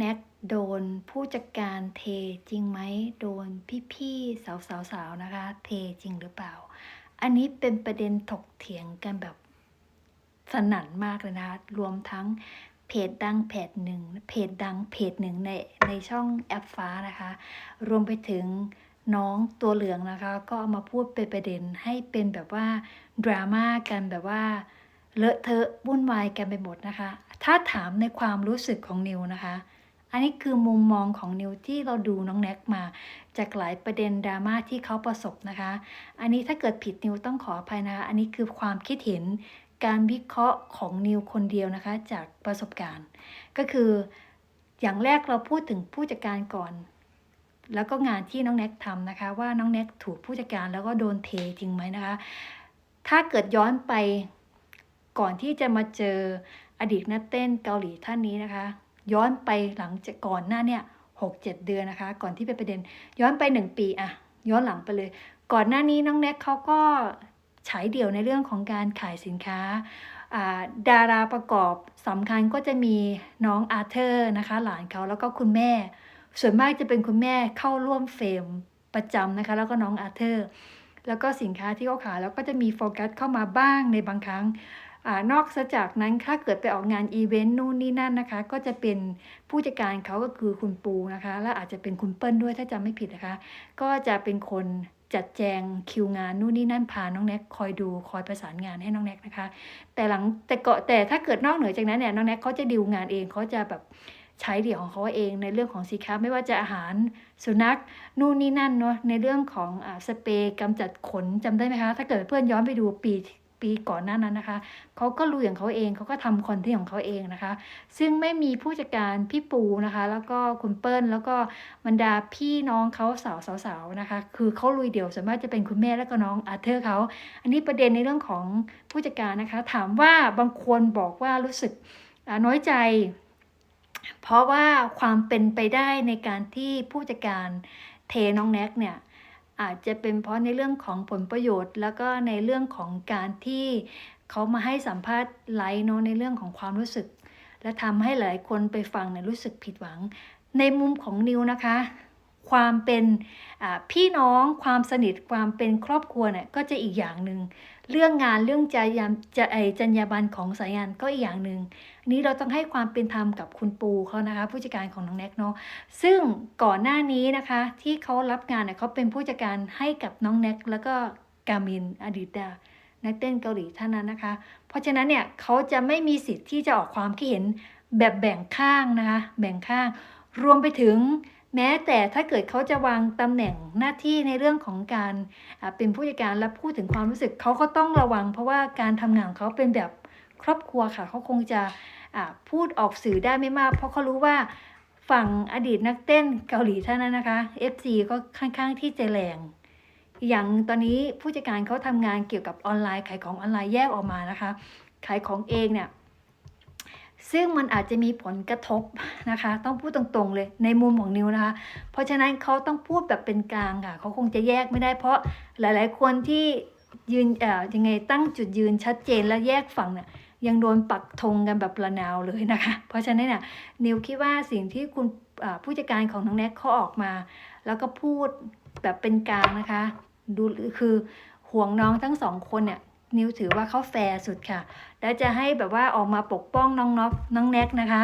แน็กโดนผู้จัดการเทจริงไหมโดนพี่ๆสาวๆๆนะคะ เทจริงหรือเปล่า อันนี้เป็นประเด็นถกเถียงกันแบบสนั่นมากเลยนะคะรวมทั้งเพจดังเพจหนึ่งเพจดังเพจหนึ่งในในช่องแอปฟ้านะคะ รวมไปถึงน้องตัวเหลืองนะคะ ก็เอามาพูดเป็นประเด็นให้เป็นแบบว่าดราม่ากันแบบว่าเลอะเทอะวุ่นวายกันไปหมดนะคะ ถ้าถามในความรู้สึกของนิวนะคะ อันนี้คือมุมมองของนิวที่เราดูน้องแน็กมา จากหลายประเด็นดราม่าที่เขาประสบนะคะ อันนี้ถ้าเกิดผิดนิวต้องขออภัยนะคะอันนี้คือความคิดเห็นการวิเคราะห์ของนิวคนเดียวนะคะ จากประสบการณ์ ก็คืออย่างแรกเราพูดถึงผู้จัดการก่อน แล้วก็งานที่น้องแน็กทำนะคะ ว่าน้องแน็กถูกผู้จัดการแล้วก็โดนเทจริงไหมนะคะ ถ้าเกิดย้อนไปก่อนที่จะมาเจออดีตนักเต้นเกาหลีท่านนี้นะคะ ย้อนไปหลังจากก่อนหน้าเนี่ยหกเจ็ดเดือนนะคะ ก่อนที่เป็นประเด็น ย้อนไปหนึ่งปีอะย้อนหลังไปเลย ก่อนหน้านี้น้องแน็กเขาก็ฉายเดี่ยวในเรื่องของการขายสินค้าอ่าดาราประกอบสำคัญก็จะมีน้องอาร์เธอร์นะคะ หลานเขาแล้วก็คุณแม่ ส่วนมากจะเป็นคุณแม่เข้าร่วมเฟรมประจำนะคะ แล้วก็น้องอาร์เธอร์ แล้วก็สินค้าที่เขาขายแล้วก็จะมีโฟกัสเข้ามาบ้างในบางครั้ง อนอกจากนั้นถ้าเกิดไปออกงานอีเวนต์นู่นนี่นั่นนะคะ ก็จะเป็นผู้จัดการเขาก็คือคุณปูนะคะ และอาจจะเป็นคุณเปิ้ลด้วยถ้าจำไม่ผิดนะคะ ก็จะเป็นคนจัดแจงคิวงานนู่นนี่นั่นพาน้องแน็กคอยดูคอยประสานงานให้น้องแน็กนะคะ แต่หลังแต่ก็แต่ถ้าเกิดนอกเหนือจากนั้นเนี่ยน้องแน็กเขาจะดิวงานเองเขาจะแบบใช้เดี่ยวของเขาเองในเรื่องของสินค้าไม่ว่าจะอาหารสุนัขนู่นนี่นั่นเนาะในเรื่องของอ่าสเปรย์กำจัดขนจำได้ไหมคะ ถ้าเกิดเพื่อนย้อนไปดูปี ปีก่อนหน้านั้นนะคะเขาก็ลุยของเขาเองเขาก็ทำคอนเทนต์ของเขาเองนะคะ ซึ่งไม่มีผู้จัดการพี่ปูนะคะ แล้วก็คุณเปิ้ลแล้วก็บรรดาพี่น้องเขาสาวสาวๆนะคะ คือเขาลุยเดี่ยวส่วนมากจะเป็นคุณแม่แล้วก็น้องอาร์เธอร์เขาอันนี้ประเด็นในเรื่องของผู้จัดการนะคะ ถามว่าบางคนบอกว่ารู้สึกน้อยใจ เพราะว่าความเป็นไปได้ในการที่ผู้จัดการเทน้องแน็กเนี่ย อาจจะเป็นเพราะในเรื่องของผลประโยชน์ แล้วก็ในเรื่องของการที่เขามาให้สัมภาษณ์ไลน์เนาะในเรื่องของความรู้สึก และทำให้หลายคนไปฟังเนี่ยรู้สึกผิดหวัง ในมุมของนิวนะคะ ความเป็นพี่น้องความสนิทความเป็นครอบครัวเนี่ยก็จะอีกอย่างหนึ่งเรื่องงานเรื่องจรยาจะไอจรรยาบรรณของสายงานก็อีกอย่างหนึ่งอันนี้เราต้องให้ความเป็นธรรมกับคุณปูเขานะคะผู้จัดการของน้องแน็กเนาะซึ่งก่อนหน้านี้นะคะที่เขารับงานเนี่ยเขาเป็นผู้จัดการให้กับน้องแน็กแล้วก็กามินอดีตนักเต้นเกาหลีท่านนั้นนะคะ เพราะฉะนั้นเนี่ยเขาจะไม่มีสิทธิ์ที่จะออกความคิดเห็นแบบแบ่งข้างนะคะแบ่งข้าง รวมไปถึง แม้แต่ถ้าเกิดเขาจะวางตำแหน่งหน้าที่ในเรื่องของการเป็นผู้จัดการและพูดถึงความรู้สึกเขาก็ต้องระวัง เพราะว่าการทำงานของเขาเป็นแบบครอบครัวค่ะเขาคงจะพูดออกสื่อได้ไม่มาก เพราะเขารู้ว่าฝั่งอดีตนักเต้นเกาหลีท่านนั้นนะคะ FC ก็ค่อนข้างที่จะแรงอีกอย่างตอนนี้ผู้จัดการเขาทำงานเกี่ยวกับออนไลน์ขายของออนไลน์แยกออกมานะคะ ขายของเองเนี่ย ซึ่งมันอาจจะมีผลกระทบนะคะ ต้องพูดตรงๆเลยในมุมของนิวนะคะ เพราะฉะนั้นเขาต้องพูดแบบเป็นกลางค่ะ เขาคงจะแยกไม่ได้ เพราะหลายๆคนที่ยืนเอ่อยังไงตั้งจุดยืนชัดเจนและแยกฝั่งเนี่ยยังโดนปักธงกันแบบระนาวเลยนะคะ เพราะฉะนั้นเนี่ยนิวคิดว่าสิ่งที่คุณผู้จัดการของน้องแน็กเขาออกมา แล้วก็พูดแบบเป็นกลางนะคะ ดูคือห่วงน้องทั้งสองคนเนี่ย นิวถือว่าเขาแฟร์สุดค่ะ แล้วจะให้แบบว่าออกมาปกป้องน้องน็อกน้องแน็กนะคะ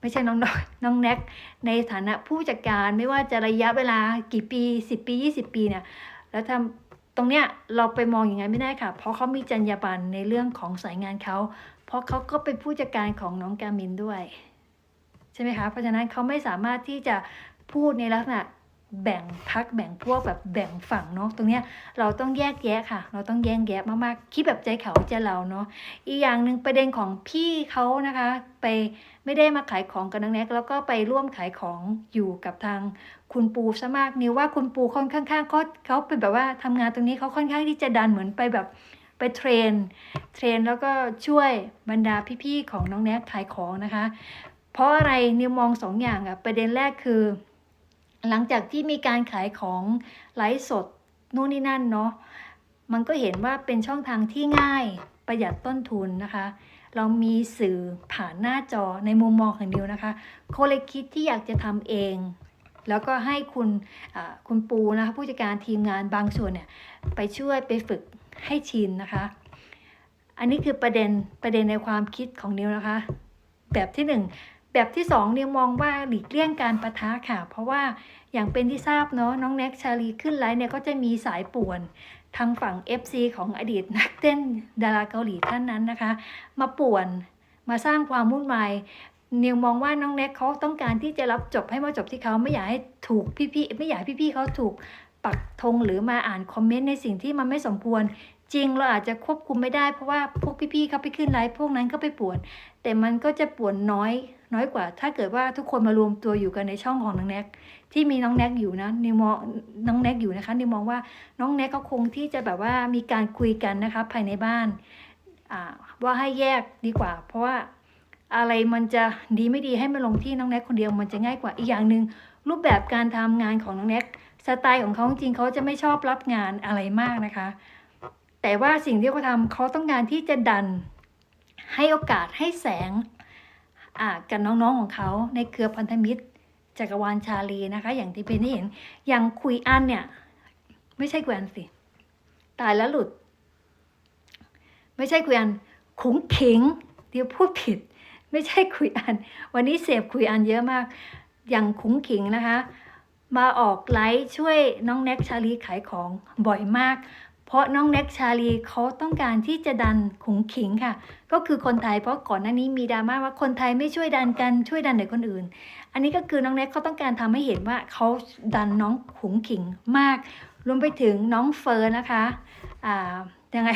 ไม่ใช่น้องน็อกน้องแน็กในฐานะผู้จัดการไม่ว่าจะระยะเวลากี่ปี 10 ปี 20 ปีเนี่ยแล้วทำตรงเนี้ยเราไปมองอย่างนั้นไม่ได้ค่ะ เพราะเขามีจรรยาบรรณในเรื่องของสายงานเขา เพราะเขาก็เป็นผู้จัดการของน้องกามินด้วย ใช่ไหมคะ เพราะฉะนั้นเขาไม่สามารถที่จะพูดในลักษณะ แบ่งพักแบ่งพวกแบบแบ่งฝั่งเนาะตรงเนี้ยเราต้องแยกแยะค่ะ เราต้องแยกแยะมากๆคิดแบบใจเขาใจเราเนาะอีกอย่างหนึ่งประเด็นของพี่เขานะคะ ไปไม่ได้มาขายของกับน้องแน็กแล้วก็ไปร่วมขายของอยู่กับทางคุณปูซะมากนิวว่าคุณปูค่อนข้างๆเขาเขาเป็นแบบว่าทำงานตรงนี้เขาค่อนข้างที่จะดันเหมือนไปแบบไปเทรนเทรนแล้วก็ช่วยบรรดาพี่ๆของน้องแน็กขายของนะคะ เพราะอะไรนิวมองสองอย่างอะประเด็นแรกคือ หลังจากที่มีการขายของไลฟ์สดนู่นนี่นั่นเนาะมันก็เห็นว่าเป็นช่องทางที่ง่ายประหยัดต้นทุนนะคะ เรามีสื่อผ่านหน้าจอในมุมมองของนิวนะคะเขาเลยคิดที่อยากจะทำเอง แล้วก็ให้คุณคุณปูนะคะผู้จัดการทีมงานบางส่วนเนี่ยไปช่วยไปฝึกให้ชินนะคะ อันนี้คือประเด็นประเด็นในความคิดของนิวนะคะ แบบที่หนึ่ง แบบที่สองนิวมองว่าหลีกเลี่ยงการประทะค่ะ เพราะว่าอย่างเป็นที่ทราบเนาะน้องแน็กชาลีขึ้นไลฟ์เนี่ยก็จะมีสายป่วนทางฝั่ง FC ของอดีตนักเต้นดาราเกาหลีท่านนั้นนะคะ มาป่วนมาสร้างความวุ่นวายนิวมองว่าน้องแน็กเขาต้องการที่จะรับจบให้มาจบที่เขาไม่อยากให้ถูกพี่ๆไม่อยากพี่ๆเขาถูกปักธงหรือมาอ่านคอมเมนต์ในสิ่งที่มันไม่สมควร จริงเราอาจจะควบคุมไม่ได้เพราะว่าพวกพี่ๆเขาไปขึ้นไลฟ์พวกนั้นก็ไปป่วนแต่มันก็จะป่วนน้อยน้อยกว่า ถ้าเกิดว่าทุกคนมารวมตัวอยู่กันในช่องของน้องแน็กที่มีน้องแน็กอยู่นะนิวมองน้องแน็กอยู่นะคะนิวมองว่าน้องแน็กก็คงที่จะแบบว่ามีการคุยกันนะคะภายในบ้านว่าให้แยกดีกว่า เพราะว่าอะไรมันจะดีไม่ดีให้มาลงที่น้องแน็กคนเดียวมันจะง่ายกว่าอีกอย่างหนึ่งรูปแบบการทำงานของน้องแน็กสไตล์ของเขาจริงเขาจะไม่ชอบรับงานอะไรมากนะคะ แต่ว่าสิ่งที่เขาทำเขาต้องการที่จะดันให้โอกาสให้แสงกับน้องๆของเขาในเครือพันธมิตรจักรวาลชาลีนะคะ อย่างที่เป็นที่เห็นอย่างคุยอันเนี่ย ไม่ใช่คุยอันสิ ตายแล้วหลุด ไม่ใช่คุยอันขุงขิงเดี๋ยวพูดผิด ไม่ใช่คุยอัน วันนี้เสพคุยอันเยอะมาก อย่างขุงขิงนะคะ มาออกไลฟ์ช่วยน้องแน็กชาลีขายของบ่อยมาก เพราะน้องแน็กชาลีเขาต้องการที่จะดันขุงขิงค่ะ ก็คือคนไทยเพราะก่อนหน้านี้มีดราม่าว่าคนไทยไม่ช่วยดันกันช่วยดันแต่คนอื่น อันนี้ก็คือน้องแน็กเขาต้องการทำให้เห็นว่าเขาดันน้องขุงขิงมาก รวมไปถึงน้องเฟิร์นนะคะอ่ายังไง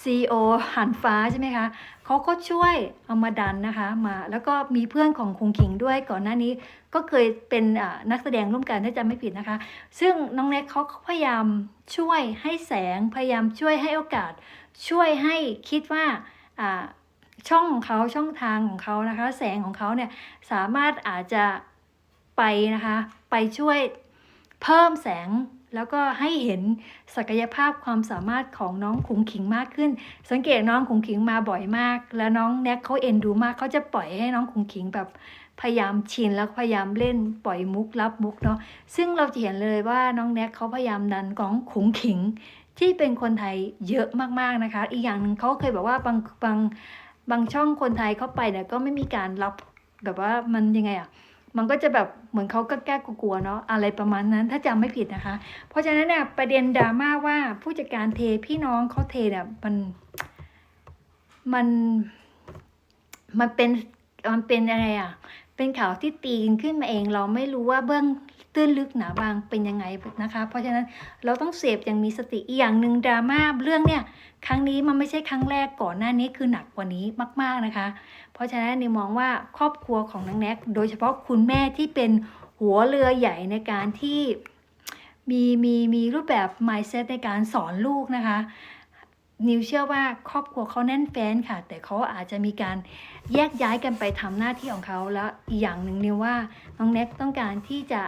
CEO หันฟ้าใช่ไหมคะเขาก็ช่วยเอามาดันนะคะมา แล้วก็มีเพื่อนของคงขิงด้วยก่อนหน้านี้ก็เคยเป็นนักแสดงร่วมกันถ้าจำไม่ผิดนะคะ ซึ่งน้องแน็กเขาพยายามช่วยให้แสงพยายามช่วยให้โอกาส ช่วยให้คิดว่าช่องของเขาช่องทางของเขานะคะ แสงของเขาเนี่ยสามารถอาจจะไปนะคะ ไปช่วยเพิ่มแสง แล้วก็ให้เห็นศักยภาพความสามารถของน้องขุงขิงมากขึ้น สังเกตน้องขุงขิงมาบ่อยมาก แล้วน้องแน็กเขาเอ็นดูมากเขาจะปล่อยให้น้องขุงขิงแบบพยายามชินแล้วพยายามเล่นปล่อยมุกรับมุกเนาะซึ่งเราจะเห็นเลยว่าน้องแน็กเขาพยายามดันของขุงขิง ที่เป็นคนไทยเยอะมากๆนะคะ อีกอย่างหนึ่งเขาเคยบอกว่าบางบางบางช่องคนไทยเข้าไปเนี่ยก็ไม่มีการรับแบบว่ามันยังไงอะ มันก็จะแบบเหมือนเขาก็แก้กลัวๆเนาะอะไรประมาณนั้นถ้าจำไม่ผิดนะคะ เพราะฉะนั้นเนี่ยประเด็นดราม่าว่าผู้จัดการเทพี่น้องเขาเทเนี่ยมันมันมันเป็นมันเป็นอะไรอะ เป็นข่าวที่ตีนขึ้นมาเอง เราไม่รู้ว่าเบื้องตื้นลึกหนาบางเป็นยังไงนะคะ เพราะฉะนั้นเราต้องเสพอย่างมีสติอีกอย่างหนึ่งดราม่าเรื่องเนี่ยครั้งนี้มันไม่ใช่ครั้งแรกก่อนหน้านี้คือหนักกว่านี้มาก ๆนะคะ เพราะฉะนั้นนิวมองว่าครอบครัวของนางแน็กโดยเฉพาะคุณแม่ที่เป็นหัวเรือใหญ่ในการที่มีมีมีรูปแบบ mindset ในการสอนลูกนะคะ นิวเชื่อว่าครอบครัวเขาแน่นแฟ้นค่ะ แต่เขาอาจจะมีการ แยกย้ายกันไปทำหน้าที่ของเขาแล้วอีกอย่างหนึ่งนิวว่าน้องแน็กต้องการที่จะ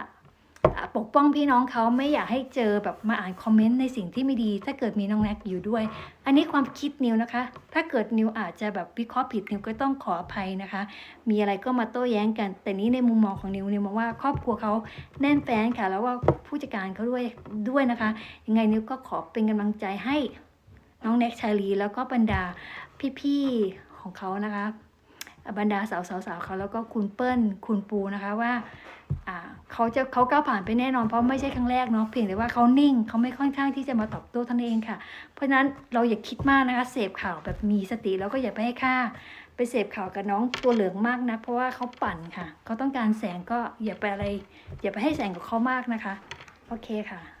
ปกป้องพี่น้องเขาไม่อยากให้เจอแบบมาอ่านคอมเมนต์ในสิ่งที่ไม่ดี ถ้าเกิดมีน้องแน็กอยู่ด้วย อันนี้ความคิดนิวนะคะ ถ้าเกิดนิวอาจจะแบบวิเคราะห์ผิดนิวก็ต้องขออภัยนะคะ มีอะไรก็มาโต้แย้งกัน แต่นี้ในมุมมองของนิวนิวมองว่าครอบครัวเขาแน่นแฟ้นค่ะ แล้วว่าผู้จัดการเขาด้วยด้วยนะคะ ยังไงนิวก็ขอเป็นกำลังใจให้น้องแน็กชาลีแล้วก็บรรดาพี่ๆของเขานะคะ บรรดาสาวๆเขาแล้วก็คุณเปิ้ลคุณปูนะคะว่าอ่าเขาจะเขาก้าวผ่านไปแน่นอนเพราะไม่ใช่ครั้งแรกเนาะเพียงแต่ว่าเขานิ่งเขาไม่ค่อนข้างที่จะมาตอบโต้ท่านเองค่ะ เพราะฉะนั้นเราอย่าคิดมากนะคะเสพข่าวแบบมีสติแล้วก็อย่าไปให้ค่าไปเสพข่าวกับน้องตัวเหลืองมากนะเพราะว่าเขาปั่นค่ะเขาต้องการแสงก็อย่าไปอะไร อย่าไปให้แสงกับเขามากนะคะโอเคค่ะ